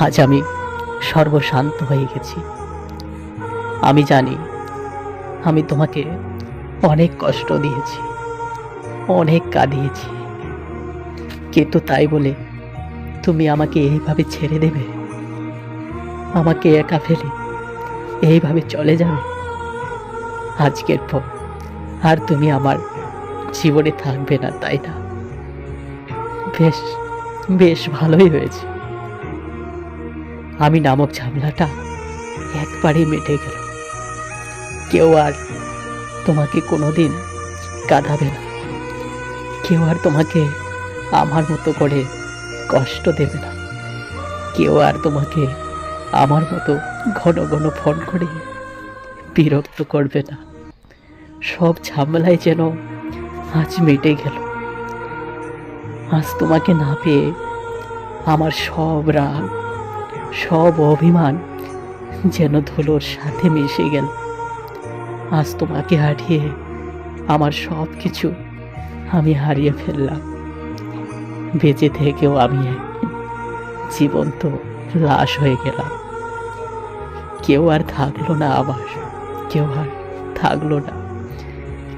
আজ আমি সর্বশান্ত হয়ে গেছি। আমি জানি আমি তোমাকে অনেক কষ্ট দিয়েছি, অনেক কাঁদিয়েছি। কিন্তু তাই বলে তুমি আমাকে এইভাবে ছেড়ে দেবে? আমাকে একা ফেলে এইভাবে চলে যাবে? আজকের পর আর তুমি আমার জীবনে থাকবে না, তাই না? বেশ বেশ ভালোই হয়েছে। আমি নামক ঝামেলাটা একবারই মেটে গেল। কেউ আর তোমাকে কোনোদিন কাঁদাবে না। কেউ আর তোমাকে আমার মতো করে কষ্ট দেবে না। কেউ আর তোমাকে আমার মতো ঘন ঘন ফোন করে বিরক্ত করবে না। সব ঝামেলায় যেন আজ মেটে গেল। আজ তোমাকে না পেয়ে আমার সব রাগ সব অভিমান যেন ধুলোর সাথে মিশে গেল। আজ তোমাকে হারিয়ে আমার সব কিছু আমি হারিয়ে ফেললাম। বেঁচে থেকেও আমি জীবন্ত লাশ হয়ে গেলাম। কেউ আর থাকল না আমার কেউ আর থাকল না।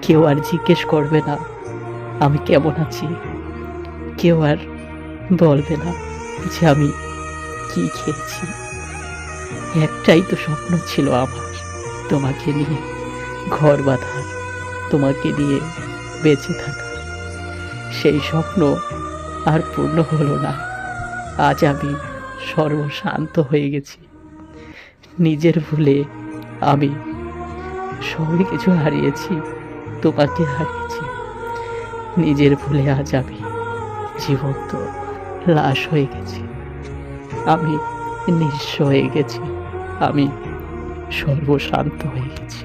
কেউ আর জিজ্ঞেস করবে না, আমি কেমন আছি? কেউ আর বলবে না যে আমি কি খেয়েছি? একটাই তো স্বপ্ন ছিল আমার, তোমাকে নিয়ে ঘর বাঁধার, তোমাকে নিয়ে বেঁচে থাকার। সেই স্বপ্ন আর পূর্ণ হলো না। আজ আমি সর্বশান্ত হয়ে গেছি। নিজের ভুলে আমি সবই কিছু হারিয়েছি, তোমাকে হারিয়েছি। নিজের ভুলে আজ আমি জীবন্ত লাশ হয়ে গেছি। আমি নিঃস্ব হয়ে গেছি। আমি সর্বশান্ত হয়ে গেছি।